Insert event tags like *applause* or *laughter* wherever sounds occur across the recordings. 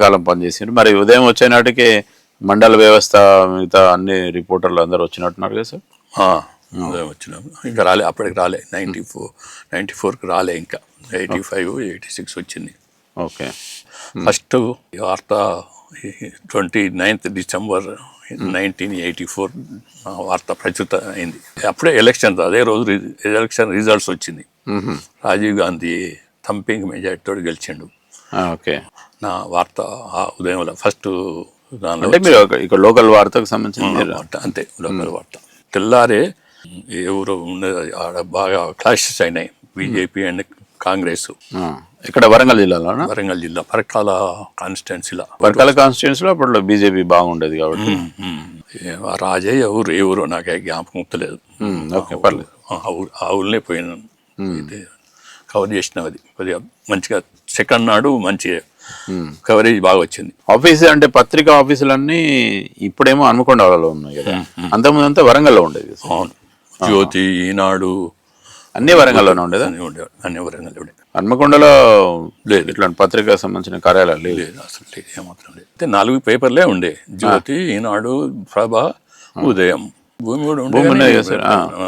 ఉదయంలో ఎంతకాలం పనిచేసిండ్రు మరి ఉదయం వచ్చే నాటికి మండల వ్యవస్థ మిగతా అన్ని రిపోర్టర్లు అందరూ వచ్చినట్టున్నారు కదా సార్? ఉదయం వచ్చినాం ఇంకా రాలే అప్పటికి రాలే. నైంటీ ఫోర్ నైంటీ ఫోర్కి రాలే ఇంకా. ఎయిటీ ఫైవ్ ఎయిటీ సిక్స్ వచ్చింది. ఓకే. ఫస్ట్ ఈ వార్త twenty ninth December nineteen eighty four వార్త ప్రచురిత అయింది. అప్పుడే ఎలక్షన్ అదే రోజు ఎలక్షన్ రిజల్ట్స్ వచ్చింది. రాజీవ్ గాంధీ థంపింగ్ మెజార్టీతో గెలిచిండు. ఓకే. నా వార్త ఆ ఉదయంలో ఫస్ట్ దానిలో మీరు ఇక్కడ లోకల్ వార్తకు సంబంధించిన వార్త అంతే లోకల్ వార్త. తెల్లారే ఎవరు ఆడ బాగా క్లాషెస్ అయినాయి. BJP and Congress. ఇక్కడ వరంగల్ జిల్లాలోనా? వరంగల్ జిల్లా పరకాల కాన్స్టిట్యున్సీలో. వర్కల కాన్స్టిట్యూన్సీలో అప్పట్లో బీజేపీ బాగుండేది కాబట్టి. ఆ రాజే ఎవరు ఎవరు నాకు జ్ఞాపకం లేదు ఆ ఊళ్ళే పోయినాను. కవర్ చేసినాం అది. కొద్దిగా మంచిగా సెకండ్ నాడు మంచి కవరేజ్ బాగా వచ్చింది. ఆఫీస్ అంటే పత్రికా ఆఫీసులన్నీ ఇప్పుడేమో హన్మకొండలో ఉన్నాయి కదా. అంతకుముందు అంతా వరంగల్లో ఉండేది. అవును. జ్యోతి ఈనాడు అన్ని వరంగల్లోనే ఉండేదా? అన్ని ఉండే అన్ని వరంగల్ హన్మకొండలో లేదు. ఇట్లాంటి పత్రికా సంబంధించిన కార్యాలయాలు లేవు. లేదు అసలు లేదు ఏమాత్రం లేదు. అయితే నాలుగు పేపర్లే ఉండే. జ్యోతి ఈనాడు ప్రభ ఉదయం. భూమి కూడా ఉండే.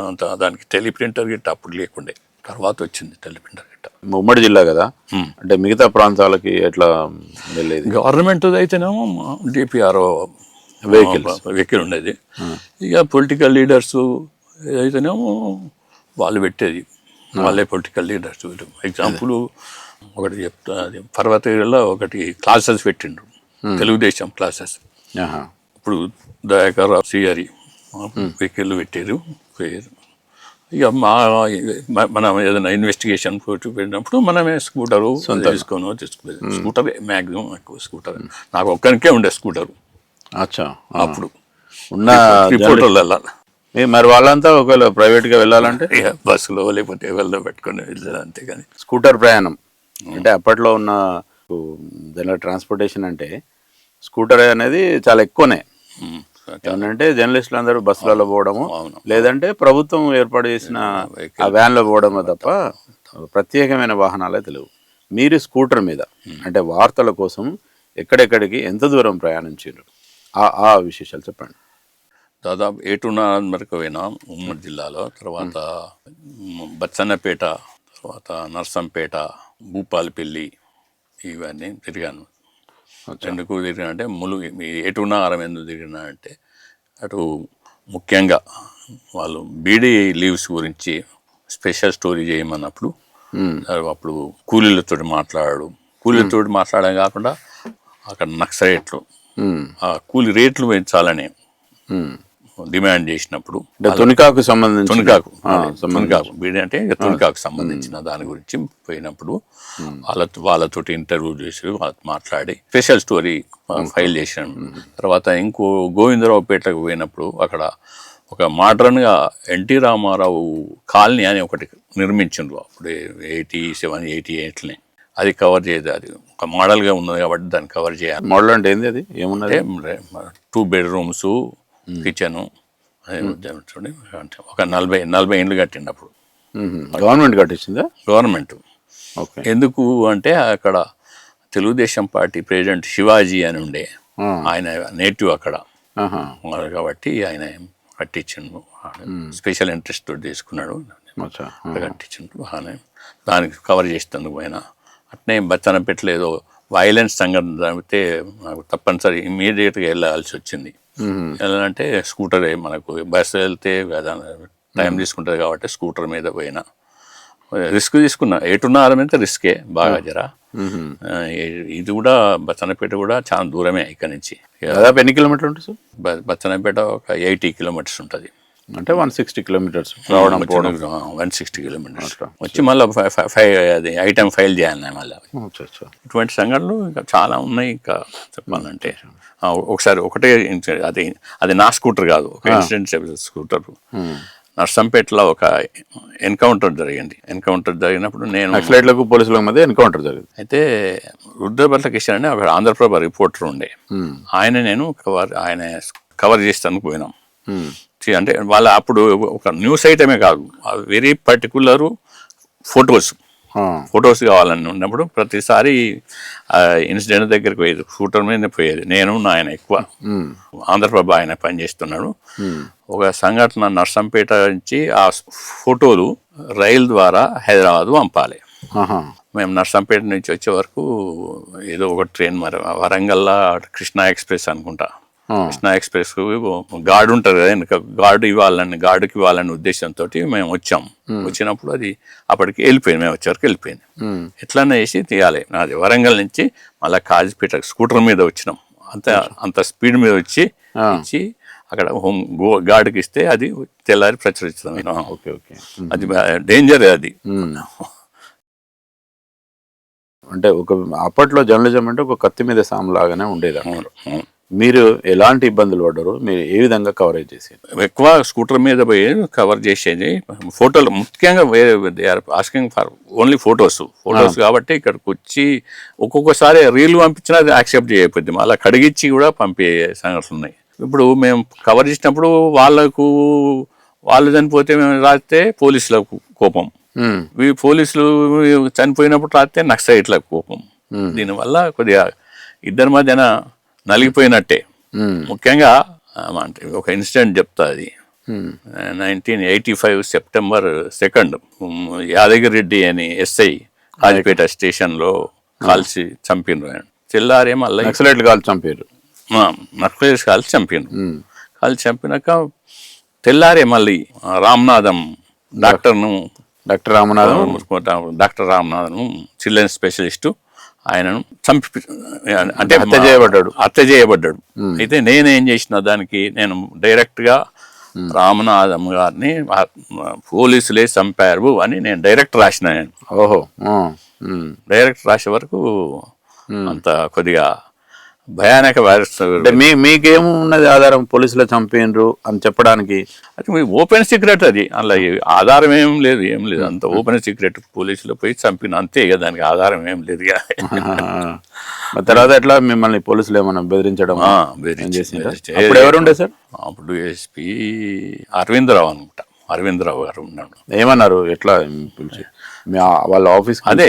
అంత దానికి టెలిప్రింటర్ గిట్ట అప్పుడు లేకుండే. తర్వాత వచ్చింది టెలిప్రింటర్ గిట్ట ఉమ్మడి జిల్లా కదా? అంటే మిగతా ప్రాంతాలకి ఎట్లా వెళ్ళేది? గవర్నమెంట్ అయితేనేమో డిపిఆర్ఓ Vehicles. వెహికల్ ఉండేది. ఇక పొలిటికల్ లీడర్స్ ఏదైతేనేమో వాళ్ళు పెట్టేది. వాళ్ళే పొలిటికల్ లీడర్స్ ఎగ్జాంపుల్ ఒకటి చెప్తా అది పర్వతగిరిలో ఒకటి క్లాసెస్ పెట్టిండ్రు. తెలుగుదేశం క్లాసెస్. ఇప్పుడు దయాకర్ సిఆరి వెహికల్ పెట్టారు. పోయారు ఇక మా మనం ఏదైనా ఇన్వెస్టిగేషన్ పెట్టినప్పుడు మనమే స్కూటరు తీసుకొని తీసుకుపోయి స్కూటర్ మ్యాక్సిమం ఎక్కువ స్కూటర్. నాకు ఒక్కరికే ఉండే స్కూటరు. అచ్చా. అప్పుడు. ఉన్న రిపోర్టర్లు వెళ్ళాలి ఏ, మరి వాళ్ళంతా ఒకవేళ ప్రైవేట్గా వెళ్ళాలంటే? ఇక బస్సులో లేకపోతే ఎవరిలో పెట్టుకొని వెళ్ళాలి అంతేగాని. స్కూటర్ ప్రయాణం. అంటే అప్పట్లో ఉన్న జనరల్ ట్రాన్స్పోర్టేషన్ అంటే స్కూటర్ అనేది చాలా ఎక్కువనే. ఉమ్, ఏమనంటే జర్నలిస్టులు అందరూ బస్సులలో పోవడము అవును. లేదంటే ప్రభుత్వం ఏర్పాటు చేసిన ఆ వ్యాన్లో పోవడమే తప్ప ప్రత్యేకమైన వాహనాలే తెలియవు. మీరు స్కూటర్ మీద అంటే వార్తల కోసం ఎక్కడెక్కడికి ఎంత దూరం ప్రయాణించారు? ఆ ఆ విశేషాలు చెప్పండి. దాదాపు ఏటున్నర వరకు పోయినా ఉమ్మడి జిల్లాలో తర్వాత బచ్చన్నపేట తర్వాత నర్సంపేట భూపాలపల్లి ఇవన్నీ తిరిగాను. ఎందుకు తిరిగినా అంటే ములు ఎటున్నారం ఎందుకు తిరిగినా అంటే అటు ముఖ్యంగా వాళ్ళు బీడీ లీవ్స్ గురించి స్పెషల్ స్టోరీ చేయమన్నప్పుడు అప్పుడు కూలీలతో మాట్లాడాడు. కూలీలతో మాట్లాడడం కాకుండా అక్కడ నక్సలైట్లు ఉమ్, ఆ కూలి రేట్లు పెంచాలని. డిమాండ్ చేసినప్పుడు తునికాకు సంబంధించి తునికాకు తునికాకు అంటే తునికాకు సంబంధించిన దాని గురించి పోయినప్పుడు వాళ్ళ వాళ్ళతోటి ఇంటర్వ్యూ చేసి వాళ్ళతో మాట్లాడి స్పెషల్ స్టోరీ ఫైల్ చేశాను. తర్వాత ఇంకో గోవిందరావుపేటకు పోయినప్పుడు అక్కడ ఒక మోడర్న్గా ఎన్టీ రామారావు కాలనీ అని ఒకటి నిర్మించిండ్రు. అప్పుడు ఎయిటీ సెవెన్ ఎయిటీ ఎయిట్ని అది కవర్ చేయదు అది ఒక మోడల్గా ఉన్నది కాబట్టి దాన్ని కవర్ చేయాలి. మోడల్ అంటే ఏంది అది? ఏమున్నది? టూ బెడ్రూమ్స్ కిచెన్ చూడండి అంటే ఒక నలభై నలభై ఇండ్లు కట్టిండు అప్పుడు. గవర్నమెంట్ కట్టించిందా? గవర్నమెంట్. ఓకే. ఎందుకు అంటే అక్కడ తెలుగుదేశం పార్టీ ప్రెసిడెంట్ శివాజీ అని ఉండే. ఆయన నేటివ్ అక్కడ. కాబట్టి ఆయన కట్టించిండు. స్పెషల్ ఇంట్రెస్ట్ తోటి తీసుకున్నాడు. కట్టించిండు. బాగానే దానికి కవర్ చేసేందుకు పోయినా. అట్నే బచ్చన పెట్టలేదో. వైలెన్స్ సంఘటన జరిగితే నాకు తప్పనిసరి ఇమీడియట్గా వెళ్ళాల్సి వచ్చింది. మ్మ్. వెళ్ళాలంటే స్కూటర్ మనకు బస్సు వెళ్తే టైం తీసుకుంటుంది కాబట్టి స్కూటర్ మీద పోయినా. రిస్క్ తీసుకున్నా. ఎటున్నారం అయితే రిస్కే బాగా జరా. ఇది కూడా బచ్చన్నపేట కూడా చాలా దూరమే ఇక్కడ నుంచి. దాదాపు ఎన్ని కిలోమీటర్లు ఉంటుంది సార్? బ- బచ్చన్నపేట ఒక ఎయిటీ కిలోమీటర్స్ ఉంటుంది. అంటే వన్ సిక్స్టీ కిలోమీటర్స్ రావడం పోవడం. వన్ సిక్స్టీ కిలోమీటర్స్ వచ్చి మళ్ళీ ఫైవ్ అది ఐటమ్ ఫైల్ చేయాలి మళ్ళీ. ఇటువంటి సంఘటనలు ఇంకా చాలా ఉన్నాయి ఇంకా చెప్పాలంటే. ఒకసారి ఒకటే అది అది నా స్కూటర్ కాదు ఒక ఇన్సిడెంట్ స్కూటర్. నర్సంపేటలో ఒక ఎన్కౌంటర్ జరిగింది. ఎన్కౌంటర్ జరిగినప్పుడు నేను నక్సలైట్లకు పోలీసుల మధ్య ఎన్కౌంటర్ జరిగింది. అయితే రుద్రభట్ల కిషన్ అని ఒక ఆంధ్రప్రభ రిపోర్టర్ ఉండే. ఆయన నేను కవర్ ఆయన కవర్ చేస్తానికి పోయినాం. అంటే వాళ్ళ అప్పుడు ఒక న్యూస్ ఐటమే కాదు. Very particular photos. ఫొటోస్ కావాలని ఉన్నప్పుడు ప్రతిసారి ఇన్సిడెంట్ దగ్గరికి పోయేది. షూటర్ మీద పోయేది. నేను నా ఆయన ఎక్కువ ఆంధ్రప్రభ ఆయన పనిచేస్తున్నాడు. ఒక సంఘటన నర్సంపేట నుంచి ఆ ఫోటోలు రైలు ద్వారా హైదరాబాద్ పంపాలి. మేము నర్సంపేట నుంచి వచ్చే వరకు ఏదో ఒక ట్రైన్ మరి వరంగల్లా కృష్ణా ఎక్స్ప్రెస్ అనుకుంటా. కృష్ణా ఎక్స్ప్రెస్ గార్డు ఉంటారు కదా వెనక గార్డు ఇవ్వాలని గార్డుకి ఇవ్వాలనే ఉద్దేశంతో మేము వచ్చాం. వచ్చినప్పుడు అది అప్పటికి వెళ్ళిపోయింది మేము వచ్చే వరకు వెళ్ళిపోయింది. ఉమ్, ఎట్లన్నా వేసి తీయాలి. నాది వరంగల్ నుంచి మళ్ళీ కాజీపేట స్కూటర్ మీద వచ్చినాం. అంత అంత స్పీడ్ మీద వచ్చి ఆ. ఇచ్చి అక్కడ హోమ్ గో గార్డుకి ఇస్తే అది తెల్లారి ప్రచురిస్తాం ఓకే ఓకే. అది డేంజర్ అది. అంటే ఒక అప్పట్లో జర్నలిజం అంటే ఒక కత్తి మీద సాము లాగానే ఉండేది అవును. మీరు ఎలాంటి ఇబ్బందులు పడ్డారు మీరు ఏ విధంగా కవరేజ్ చేసారు ఎక్కువ స్కూటర్ మీద పోయి కవర్ చేసేది ఫోటోలు ముఖ్యంగా they are asking for only photos photos కాబట్టి ఇక్కడికి వచ్చి ఒక్కొక్కసారి రీల్ పంపించినా అది యాక్సెప్ట్ చేయకపోద్ది అలా కడిగిచ్చి కూడా పంపే సంగతులు ఉన్నాయి. ఇప్పుడు మేము కవర్ చేసినప్పుడు వాళ్ళకు వాళ్ళు చనిపోతే మేము రాస్తే పోలీసులకు కోపం. ఈ పోలీసులు చనిపోయినప్పుడు రాస్తే నక్సలైట్లకు కోపం. దీనివల్ల కొద్దిగా ఇద్దరి మధ్యన నలిగిపోయినట్టే. ముఖ్యంగా అంటే ఒక ఇన్సిడెంట్ చెప్తా అది. Nineteen eighty five September second Yadagiri Reddy అని ఎస్ఐ కాజిపేట స్టేషన్లో కాల్చి చంపినరు ఆయన. తెల్లారే మళ్ళీ నక్సలైట్లు కాల్ చంపారు నక్సలైట్స్ కాల్చి చంపినరు. కాల్చి చంపినాక తెల్లారే మళ్ళీ రామ్నాథం డాక్టర్ను doctor Ramanatham. Doctor Ramnathan children specialist ఆయనను చంపి అంటే హత్య చేయబడ్డాడు. హత్య చేయబడ్డాడు. అయితే నేనేం చేసిన దానికి నేను డైరెక్ట్గా రామనాథం గారిని పోలీసులే చంపారు అని నేను డైరెక్ట్ రాసిన నేను. ఓహో. డైరెక్ట్ రాసే వరకు అంత కొద్దిగా భయానక వైరస్ అంటే మీ మీకేం ఉన్నది ఆధారం? పోలీసులు చంపినరు అని చెప్పడానికి. అది మీ ఓపెన్ సీక్రెట్ అది. అలా ఆధారం ఏం లేదు ఏం లేదు. అంత ఓపెన్ సీక్రెట్ పోలీసులు పోయి చంపిన అంతే ఇక దానికి ఆధారం ఏం లేదు *laughs* తర్వాత ఎట్లా మిమ్మల్ని పోలీసులు ఏమన్నా బెదిరించడం? అప్పుడు ఎవరు ఉండే సార్? అప్పుడు ఎస్పీ అరవిందరావు అనుకుంటా. అరవిందరావు గారు ఉన్నాడు. ఏమన్నారు? ఎట్లా పిలిచి? వాళ్ళ ఆఫీస్ అదే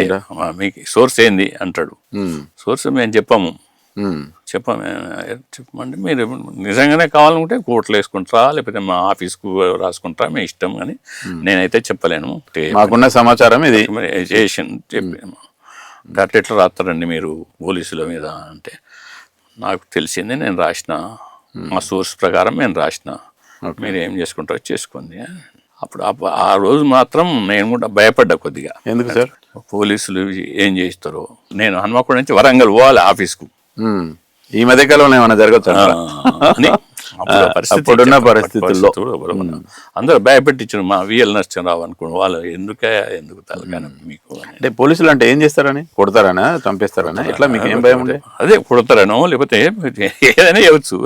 మీకు సోర్స్ ఏంది? అంటాడు. సోర్స్ మేము చెప్పాము. చెప్పాము ఏ, చెప్పమంటే మీరు నిజంగానే కావాలనుకుంటే కోర్టులో వేసుకుంటారా లేకపోతే మా ఆఫీస్కు రాసుకుంటారా మీ ఇష్టం అని నేనైతే చెప్పలేను. మాకున్న సమాచారం ఇది. చేసాను చెప్పాను అట్లా ఎట్లా రాస్తారండి మీరు పోలీసుల మీద అంటే? నాకు తెలిసింది నేను రాసిన మా సోర్స్ ప్రకారం నేను రాసిన. మీరు ఏం చేసుకుంటారో చేసుకోండి. అప్పుడు ఆ- రోజు మాత్రం నేను కూడా భయపడ్డా కొద్దిగా. ఎందుకు సార్? పోలీసులు ఏం చేస్తారో. నేను హనుమకొండ నుంచి వరంగల్ పోవాలి ఆఫీస్కు. ఈ మధ్య కాలంలో ఏమైనా జరగచ్చు అని అప్పుడున్న పరిస్థితుల్లో. అందరూ భయపెట్టించారు. మా విఎల్ నరసింహరావు అనుకోండి. వాళ్ళు ఎందుకే ఎందుకు మీకు అంటే పోలీసులు అంటే ఏం చేస్తారని? కొడతారనా? చంపేస్తారనా? ఇట్లా మీకు ఏం భయం ఉండే అదే కొడతారనో లేకపోతే ఏదైనా చేయవచ్చు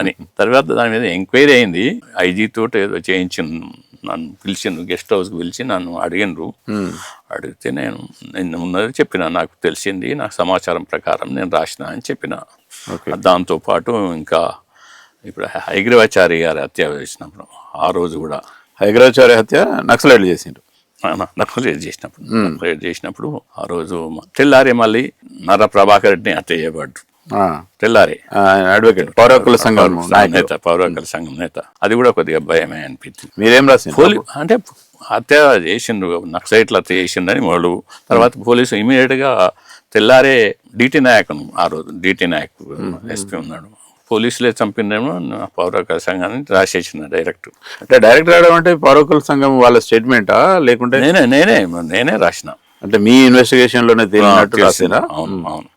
అని. తర్వాత దాని మీద ఎంక్వైరీ అయింది. ఐజీ తోటి ఏదో చేయించింది నన్ను పిలిచిండ్రు గెస్ట్ హౌస్కి పిలిచి నన్ను అడిగినరు అడిగితే నేను నిన్న ఉన్నది చెప్పిన నాకు తెలిసింది నాకు సమాచారం ప్రకారం నేను రాసిన అని చెప్పిన. దాంతో పాటు ఇంకా ఇప్పుడు హైగ్రీవాచారి గారి హత్య చేసినప్పుడు ఆ రోజు కూడా. హైదరాబాద్ హత్య నక్సలైట్లు చేసిండ్రు. నక్సలైట్ చేసినప్పుడు నక్సలైట్ చేసినప్పుడు ఆ రోజు తెల్లారి మళ్ళీ నర్ర ప్రభాకర్ రెడ్డిని హత్య చేయబడ్డు. తెల్లారి. ఆ, అడ్వకేట్ పౌర హక్కుల సంఘం నేత పౌరకల సంఘం నేత. అది కూడా కొద్దిగా భయమే అనిపించింది. మీరేం పోలీ అంటే హత్య చేసిండ్రు నక్సలైట్లు హత్య చేసిండని వాళ్ళు. తర్వాత పోలీసు ఇమీడియట్గా తెల్లారే డిటి నాయక్ ఆ రోజు డిటి నాయక్ ఎస్పీ ఉన్నాడు. పోలీసులే చంపిందేమో పౌరకల సంఘాన్ని రాసేసిన డైరెక్ట్. అంటే డైరెక్ట్ రాయడం అంటే పౌర హక్కుల సంఘం వాళ్ళ స్టేట్మెంటా? లేకుంటే నేనే నేనే నేనే రాసిన. అంటే మీ ఇన్వెస్టిగేషన్లోనే రాసినా అవును అవును.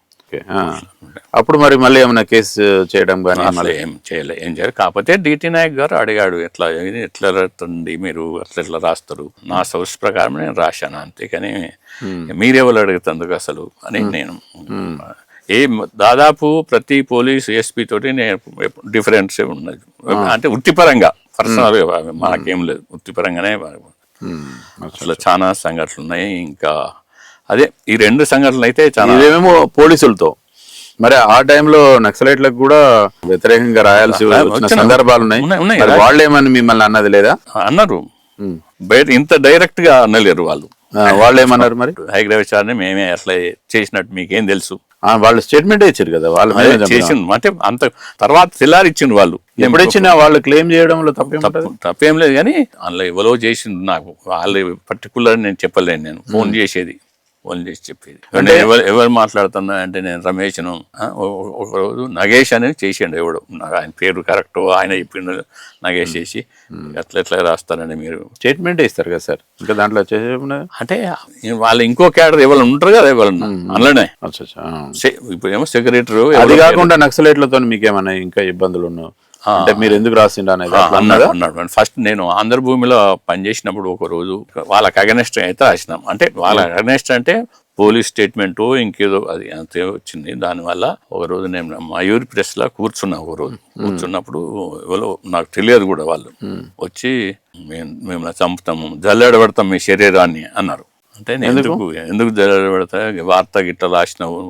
అప్పుడు మరి మళ్ళీ ఏమైనా కేసు చేయడం కానీ అసలు ఏం చేయలే ఏం చేయలేదు కాకపోతే డిటి నాయక్ గారు అడిగాడు ఎట్లా ఎట్లా రాస్తుంది మీరు అట్లా ఎట్లా రాస్తారు? నా సోర్స్ ప్రకారం నేను రాశాను అంతేకాని మీరెవరు అడుగుతందుకు అసలు? అని నేను ఏ దాదాపు ప్రతి పోలీస్ ఎస్పీ తోటి నేను డిఫరెన్స్ ఉన్నది. అంటే వృత్తిపరంగా పర్సనల్ మనకేం లేదు. వృత్తిపరంగానే అసలు చాలా సంఘటనలు ఉన్నాయి. ఇంకా అదే ఈ రెండు సంఘటనలు అయితే చాలా ఇవేమో పోలీసులతో. మరి ఆ టైంలో నక్సలైట్లకు కూడా వ్యతిరేకంగా రాయాల్సి వచ్చిన సందర్భాలు ఉన్నాయి. వాళ్ళు ఏమని మిమ్మల్ని అన్నది లేదా? అన్నారు. బయట ఇంత డైరెక్ట్గా అనలేరు వాళ్ళు. వాళ్ళు ఏమన్నారు మరి? హైగ్ర విచారణ మేమే అట్లా చేసినట్టు మీకేం తెలుసు? ఆ, వాళ్ళు స్టేట్మెంట్ ఇచ్చారు కదా వాళ్ళు. చేసిండు అంటే అంత తర్వాత తెల్లారి ఇచ్చిండు వాళ్ళు. ఎప్పుడు ఇచ్చినా వాళ్ళు క్లెయిమ్ చేయడంలో తప్పు తప్పేం లేదు కానీ అందులో ఎవరో చేసిండు నాకు. వాళ్ళు పర్టికులర్ నేను చెప్పలేను నేను. ఫోన్ చేసేది. ఫోన్ చేసి చెప్పేది. అంటే ఎవరు ఎవరు మాట్లాడుతున్నా అంటే నేను రమేష్ను ఆ, ఓ- ఓ- ఒక రోజు నగేష్ అనేది చేసిండు ఎవడు. నాకు ఆయన పేరు కరెక్ట్ ఆయన చెప్పిండు నగేష్ చేసి. ఎట్లా ఎట్లా రాస్తారండి మీరు. స్టేట్మెంట్ ఇస్తారు కదా సార్? ఇంకా దాంట్లో వచ్చేసి? అంటే వాళ్ళు ఇంకో క్యాడర్ ఎవరు ఉంటారు కదా ఎవరన్నా అందులోనే. ఇప్పుడు ఏమో సెక్రటరీ అది కాకుండా నక్సలైట్లతో మీకు ఏమైనా ఇంకా ఇబ్బందులు ఉన్నావు అంటే మీరు ఎందుకు రాసిండ్రు అనేది అన్నాడు అన్నాడు. ఫస్ట్ నేను ఆంధ్ర భూమిలో పనిచేసినప్పుడు ఒక రోజు వాళ్ళకి అగనెస్ట్ అయితే రాసినాం. అంటే వాళ్ళ అగనెస్ట్ అంటే పోలీస్ స్టేట్మెంట్ ఇంకేదో అది అంతే వచ్చింది. దానివల్ల ఒక రోజు నేను మయూరి ప్రెస్లో కూర్చున్నా ఒక రోజు. కూర్చున్నప్పుడు ఎవరో నాకు తెలియదు కూడా వాళ్ళు. వచ్చి మేము మేము చంపుతాము జల్లెడ పెడతాం మీ శరీరాన్ని అన్నారు. అంటే ఎందుకు? ఎందుకు జల్లెడ పెడతా? వార్త గిట్ట రాసినావు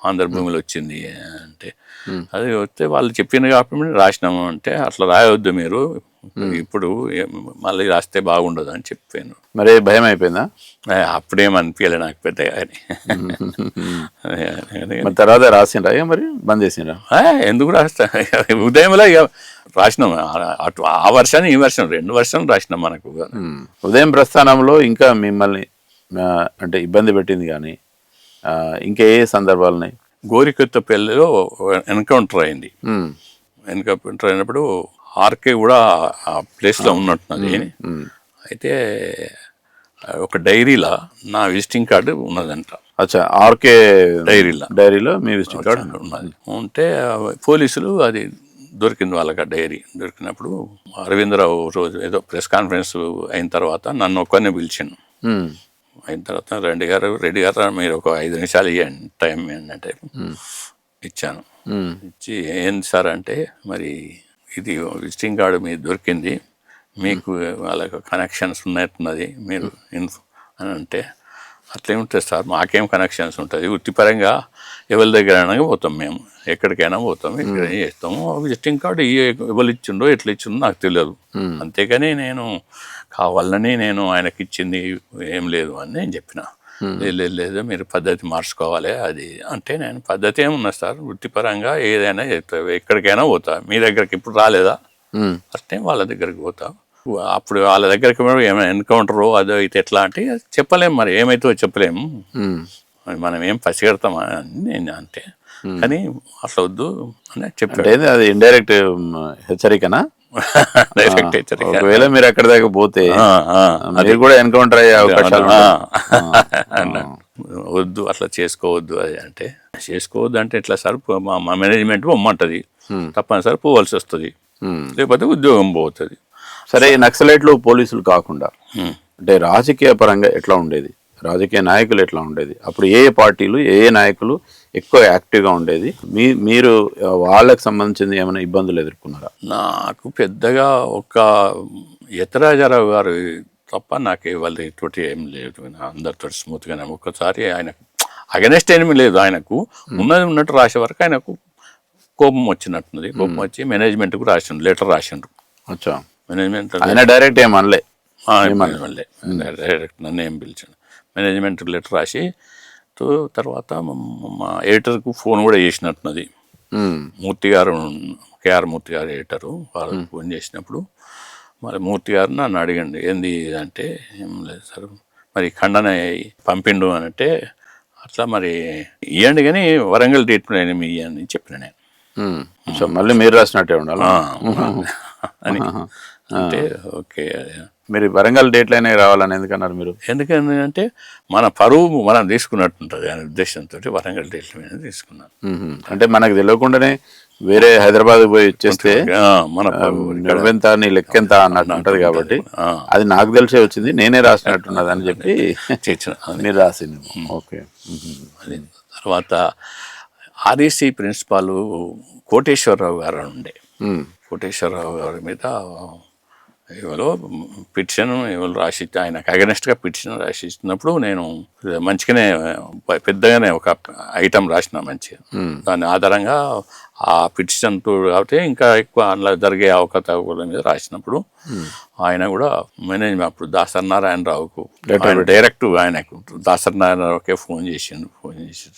ఆంధ్ర భూమిలో వచ్చింది అంటే అది వస్తే వాళ్ళు చెప్పిన కాబట్టి రాసినాము అంటే అట్లా రాయవద్దు మీరు. ఇప్పుడు మళ్ళీ రాస్తే బాగుండదు అని చెప్పాను. మరి భయం అయిపోయిందా? అప్పుడేం అనిపించలే నాకు పెద్దగా అని. *laughs* మరి తర్వాత రాసిండ్రా ఇక మరి? బంద్ చేసిండ్రా? ఎందుకు రాస్తా? *laughs* ఉదయంలో ఇక రాసినాం. ఆ- అటు ఆ వర్షాన్ని ఈ వర్షం రెండు వర్షం రాసినాం మనకు. ఉదయం ప్రస్థానంలో ఇంకా మిమ్మల్ని అంటే ఇబ్బంది పెట్టింది కానీ ఇంకా ఏ సందర్భాలు గోరికొత్త పెళ్ళిలో ఎన్కౌంటర్ అయింది. ఎన్కౌంటర్ అయినప్పుడు ఆర్కే కూడా ఆ ప్లేస్లో ఉన్నట్టున్నది. అయితే ఒక డైరీలో నా విజిటింగ్ కార్డు ఉన్నదంట. అచ్చా ఆర్కే డైరీలో. డైరీలో మీ విజిటింగ్ కార్డ్ ఉన్నది. ఉంటే పోలీసులు అది దొరికింది వాళ్ళకి ఆ డైరీ. దొరికినప్పుడు అరవిందరావు రోజు ఏదో ప్రెస్ కాన్ఫరెన్స్ అయిన తర్వాత నన్ను ఒక్కరిని పిలిచాను అయిన తర్వాత రెడ్డి గారు రెడ్డి గారు మీరు ఒక ఐదు నిమిషాలు ఇవ్వండి టైం ఏంటంటే ఇచ్చాను. ఉమ్, ఇచ్చి ఏంది సార్ అంటే మరి ఇది విజిటింగ్ కార్డు మీకు దొరికింది మీకు వాళ్ళకి కనెక్షన్స్ ఉన్నట్టున్నది మీరు ఇన్ఫో అని అంటే అట్లే ఉంటుంది సార్? మాకేం కనెక్షన్స్ ఉంటుంది? వృత్తిపరంగా ఎవరి దగ్గర పోతాం మేము. ఎక్కడికైనా పోతాం ఇక్కడ ఏం చేస్తాము. విజిటింగ్ కార్డు ఏ- ఎవరు ఇచ్చిండో ఎట్లా ఇచ్చిండో నాకు తెలియదు. అంతేగాని నేను కావాలని నేను ఆయనకి ఇచ్చింది ఏం లేదు అని నేను చెప్పిన. లేదు లేదు మీరు పద్ధతి మార్చుకోవాలి అది అంటే నేను పద్ధతి ఏమున్నా సార్ వృత్తిపరంగా ఏదైనా ఎక్కడికైనా పోతా. మీ దగ్గరికి ఇప్పుడు రాలేదా? ఉమ్, ఫస్ట్ టైం వాళ్ళ దగ్గరికి పోతా. అప్పుడు వాళ్ళ దగ్గరికి ఏమైనా ఎన్కౌంటర్ అదో అయితే ఎట్లా అంటే చెప్పలేము మరి ఏమైతే చెప్పలేము మనం ఏం పసిగడతామా అని నేను అంటే కానీ అట్లా వద్దు అని చెప్పాడు. అంటే అది ఇండైరెక్ట్ హెచ్చరికనా. *laughs* ఒకవేళ మీరు అక్కడ దాకా పోతే మీరు కూడా ఎన్కౌంటర్ అయ్యే అవకాశాలు. *laughs* వద్దు అట్లా చేసుకోవద్దు అది అంటే చేసుకోవద్దు అంటే ఎట్లా సార్? మా మేనేజ్మెంట్ పొమ్మంటది. తప్పనిసరి పోవాల్సి వస్తుంది. లేకపోతే ఉద్యోగం పోతుంది. సరే నక్సలైట్లు పోలీసులు కాకుండా అంటే రాజకీయ పరంగా ఎట్లా ఉండేది? రాజకీయ నాయకులు ఎట్లా ఉండేది? అప్పుడు ఏ ఏ పార్టీలు ఏ ఏ నాయకులు ఎక్కువ యాక్టివ్గా ఉండేది. మీ మీరు వాళ్ళకి సంబంధించింది ఏమైనా ఇబ్బందులు ఎదుర్కొన్నారా? నాకు పెద్దగా ఒక యతరాజారావు గారు తప్ప నాకు వాళ్ళ తోటి ఏం లేదు. అందరితో స్మూత్గానే ఒక్కసారి ఆయనకు అగనెస్ట్ ఏమీ లేదు ఆయనకు. ఉన్నది ఉన్నట్టు రాసే వరకు ఆయనకు కోపం వచ్చినట్టున్నది. కోపం వచ్చి మేనేజ్మెంట్కు రాసిండు లెటర్ రాసిండ్రు అచ్చా. మేనేజ్మెంట్ ఆయన డైరెక్ట్ ఏం అనలే ఆ, మళ్ళీ డైరెక్ట్ నన్ను ఏం పిలిచాను మేనేజ్మెంట్ లెటర్ రాసి తో తర్వాత మా- మా ఎడిటర్కు ఫోన్ కూడా చేసినట్టున్నది. మూర్తి గారు కేఆర్ మూర్తి గారు ఎడిటరు వాళ్ళకి ఫోన్ చేసినప్పుడు మరి మూర్తి గారు నన్ను అడిగండి ఏంది అంటే ఏం లేదు సార్ మరి ఖండన పంపిండు అని అంటే అట్లా మరి ఇవ్వండి కానీ వరంగల్ ట్రీట్మెంట్ ఇవ్వండి అని చెప్పిన నేను. సో మళ్ళీ మీరు రాసినట్టే ఉండాలి. *laughs* అని అంటే ఓకే మీరు వరంగల్ డేట్ లైనే రావాలని ఎందుకన్నారు మీరు ఎందుకంటే మన పరువు మనం తీసుకున్నట్టుంటుంది అనే ఉద్దేశంతో వరంగల్ డేట్ల మీద తీసుకున్నాను. అంటే మనకు తెలియకుండానే వేరే హైదరాబాద్ పోయి ఇచ్చేస్తే ఆ, మన నువ్వెంత నీ లెక్కెంత అన్నట్టు ఉంటది కాబట్టి. అది నాకు తెలిసే వచ్చింది నేనే రాసినట్టున్నది అని చెప్పి. మీరు రాసింది ఓకే. అది తర్వాత ఆర్ఈసి ప్రిన్సిపాల్ కోటేశ్వరరావు గారు ఉండే. కోటేశ్వరరావు గారి మీద ఎవరో పిటిషన్ ఎవరు రాసి ఆయనకు అగనెస్ట్గా పిటిషన్ రాసి ఇచ్చినప్పుడు నేను మంచిగానే పెద్దగానే ఒక ఐటమ్ రాసిన మంచిగా. దాని ఆధారంగా ఆ పిటిషన్ కాబట్టి ఇంకా ఎక్కువ అందులో జరిగే అవకతవకల మీద రాసినప్పుడు ఆయన కూడా మేనేజ్మెంట్ అప్పుడు దాసరి నారాయణరావుకు ఆయన డైరెక్ట్ ఆయనకు దాసరి నారాయణరావుకే ఫోన్ చేసిండు ఫోన్ చేసి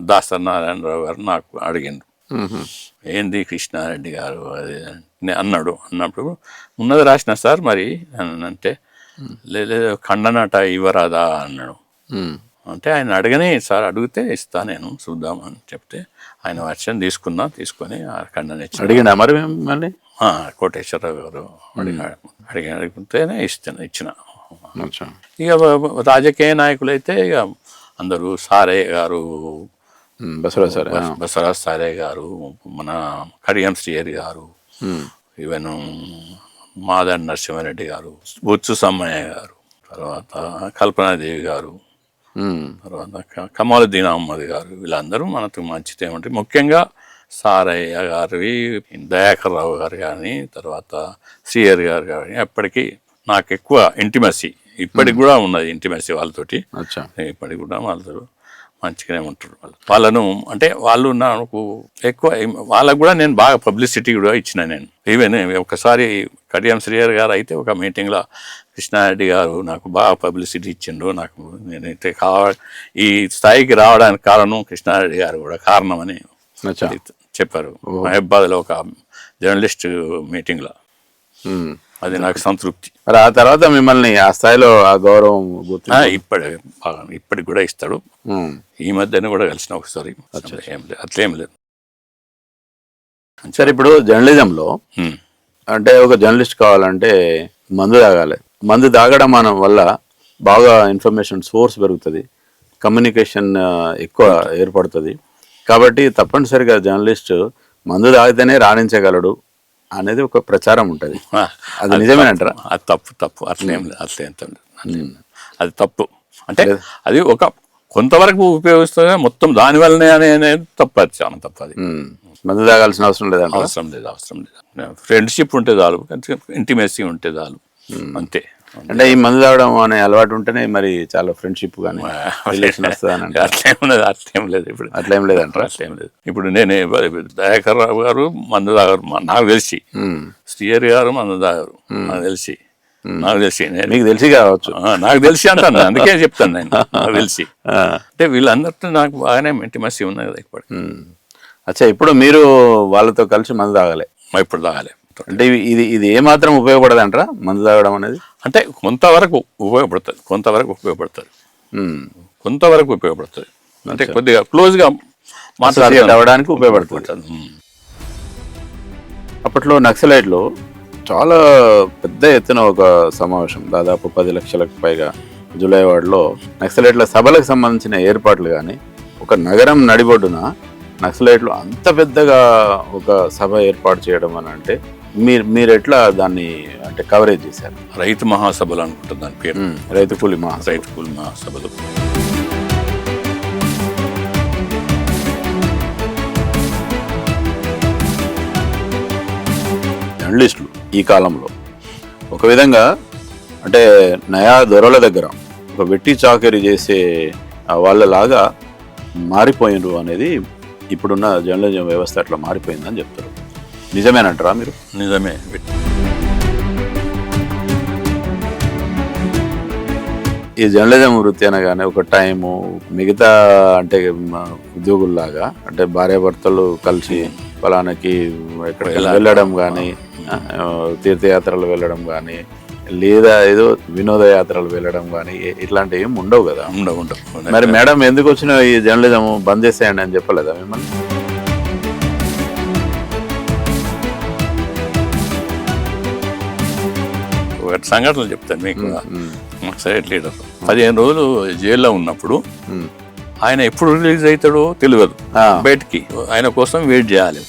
దాసరి నారాయణరావు గారు నాకు అడిగిండు. ఏంది కృష్ణారెడ్డి గారు అది అని అన్నాడు. అన్నప్పుడు ఉన్నది రాసిన సార్ మరి అని అంటే లేదు ఖండనట ఇవ్వరాదా అన్నాడు. అంటే ఆయన అడగనే సార్ అడిగితే ఇస్తా నేను చూద్దామని చెప్తే ఆయన వర్షన్ తీసుకున్నా తీసుకొని ఆ ఖండన ఇచ్చిన. అడిగిండా మరి మళ్ళీ కోటేశ్వరరావు గారు అడిగాడు అడిగి అడిగితేనే ఇస్తాను ఇచ్చిన. ఇక రాజకీయ నాయకులు అయితే ఇక అందరూ సారే గారు బసవరాజ్ సార్. బస్- బసవరాజ్ సారే గారు మన కడియం శ్రీహరి గారు ఈవెన్ మాదన్ నరసింహారెడ్డి గారు బొత్సు సమ్మయ్య గారు తర్వాత కల్పనాదేవి గారు తర్వాత కమాలుద్దీన్ అహ్మద్ గారు వీళ్ళందరూ మనకు మంచితే ఉంటాయి ముఖ్యంగా సారయ్య గారి దయాకర్ రావు గారు కానీ తర్వాత శ్రీహరి గారు కానీ అప్పటికి నాకు ఎక్కువ ఇంటిమసీ ఇప్పటికి కూడా ఉన్నది ఇంటిమసీ వాళ్ళతోటి. ఇప్పటికి కూడా వాళ్ళతో మంచిగానే ఉంటారు వాళ్ళు. వాళ్ళను అంటే వాళ్ళు నాకు ఎక్కువ వాళ్ళకు కూడా నేను బాగా పబ్లిసిటీ కూడా ఇచ్చిన నేను. ఈవెన్ ఒకసారి కడియం శ్రీహరి గారు అయితే ఒక మీటింగ్లో కృష్ణారెడ్డి గారు నాకు బాగా పబ్లిసిటీ ఇచ్చిండ్రు నాకు నేనైతే కావ ఈ స్థాయికి రావడానికి కారణం కృష్ణారెడ్డి గారు కూడా కారణమని చెప్పారు. మహబాద్లో ఒక జర్నలిస్ట్ మీటింగ్లో. అది నాకు సంతృప్తి. మరి ఆ తర్వాత మిమ్మల్ని ఆ స్థాయిలో ఆ గౌరవం ఇప్పటి బాగా ఇప్పటికి కూడా ఇస్తాడు. ఈ మధ్యన కూడా కలిసిన ఒకసారి. అట్లేం లేదు. సరే ఇప్పుడు జర్నలిజంలో. అంటే ఒక జర్నలిస్ట్ కావాలంటే మందు తాగాలి. మందు తాగడం మన వల్ల బాగా ఇన్ఫర్మేషన్ సోర్స్ పెరుగుతుంది. కమ్యూనికేషన్ ఎక్కువ ఏర్పడుతుంది. కాబట్టి తప్పనిసరిగా జర్నలిస్ట్ మందు తాగితేనే రాణించగలడు. అనేది ఒక ప్రచారం ఉంటుంది. అది నిజమేనంటారా అది తప్పు తప్పు. అట్లేం లేదు అట్లే ఎంత లేదు లేదు. అది తప్పు. అంటే అది ఒక కొంతవరకు ఉపయోగిస్తుంది మొత్తం దాని వల్లనే అనే అనేది తప్పు అది చాలా తప్పు అది. మందు తాగాల్సిన అవసరం లేదంట అవసరం లేదు అవసరం లేదు. ఫ్రెండ్షిప్ ఉంటే చాలు ఇంటిమెసీ ఉంటే చాలు. అంతే. అంటే ఈ మందు తాగడం అనే అలవాటు ఉంటేనే మరి చాలా ఫ్రెండ్షిప్ కానీ రిలేషన్ వస్తుందని అంటే అట్లేం లేదు అట్లేం లేదు ఇప్పుడు. అట్లేం లేదంటారా? అట్లేం లేదు. ఇప్పుడు నేనే దయాకర్ రావు గారు మందు తాగారు. నాకు తెలిసి. శ్రీహరి గారు మందు తాగారు. నాకు తెలిసి. నాకు తెలిసి. నేను మీకు తెలిసి కావచ్చు. నాకు తెలిసి అంటాను. అందుకే చెప్తాను నేను. నాకు తెలిసి. అంటే వీళ్ళందరితో నాకు బాగానే ఇంటిమసీ ఉన్నది కదా ఇప్పటికి. ఉమ్. అచ్చా ఇప్పుడు మీరు వాళ్ళతో కలిసి మందు తాగాలి. ఇప్పుడు తాగాలి. అంటే ఇది ఇది ఏమాత్రం ఉపయోగపడదు అంటారా మందు తాగడం అనేది? అంటే కొంతవరకు ఉపయోగపడుతుంది కొంతవరకు ఉపయోగపడుతుంది. కొంతవరకు ఉపయోగపడుతుంది అంటే కొద్దిగా క్లోజ్గా అవ్వడానికి ఉపయోగపడుతుంది అప్పట్లో నక్సలైట్లు చాలా పెద్ద ఎత్తున ఒక సమావేశం దాదాపు పది లక్షలకు పైగా జూలై వార్డులో నక్సలైట్ల సభలకు సంబంధించిన ఏర్పాట్లు కానీ ఒక నగరం నడిబొడ్డున నక్సలైట్లు అంత పెద్దగా ఒక సభ ఏర్పాటు చేయడం అని అంటే మీరు మీరు ఎట్లా దాన్ని అంటే కవరేజ్ చేశారు? రైతు మహాసభలు అనుకుంటుంది దాని పేరు. రైతు కూలి మా రైతు కూలి మహాసభలు. జర్నలిస్టులు ఈ కాలంలో ఒక విధంగా అంటే నయా దొరల దగ్గర ఒక వెట్టి చాకరీ చేసే వాళ్ళలాగా మారిపోయినరు అనేది ఇప్పుడున్న జర్నలిజం వ్యవస్థ అట్లా మారిపోయిందని చెప్తారు నిజమేనంటారా మీరు? నిజమే. ఈ జర్నలిజం వృత్తి అనగానే ఒక టైము మిగతా అంటే ఉద్యోగుల్లాగా అంటే భార్యాభర్తలు కలిసి ఫలానాకి ఎక్కడ వెళ్ళడం కానీ తీర్థయాత్రలు వెళ్ళడం కానీ లేదా ఏదో వినోదయాత్రలు వెళ్ళడం కానీ ఇట్లాంటివి ఏం ఉండవు కదా. ఉండవు ఉండవు. మరి మేడం ఎందుకు వచ్చిన ఈ జర్నలిజం బంద్ చేసేయండి అని చెప్పలేదా మిమ్మల్ని? ఒక సంఘటన చెప్తాను మీకు. సైడ్ లీడర్ పదిహేను రోజులు జైల్లో ఉన్నప్పుడు. ఆయన ఎప్పుడు రిలీజ్ అవుతాడో తెలియదు. బయటికి. ఆయన కోసం వెయిట్ చేయాలి.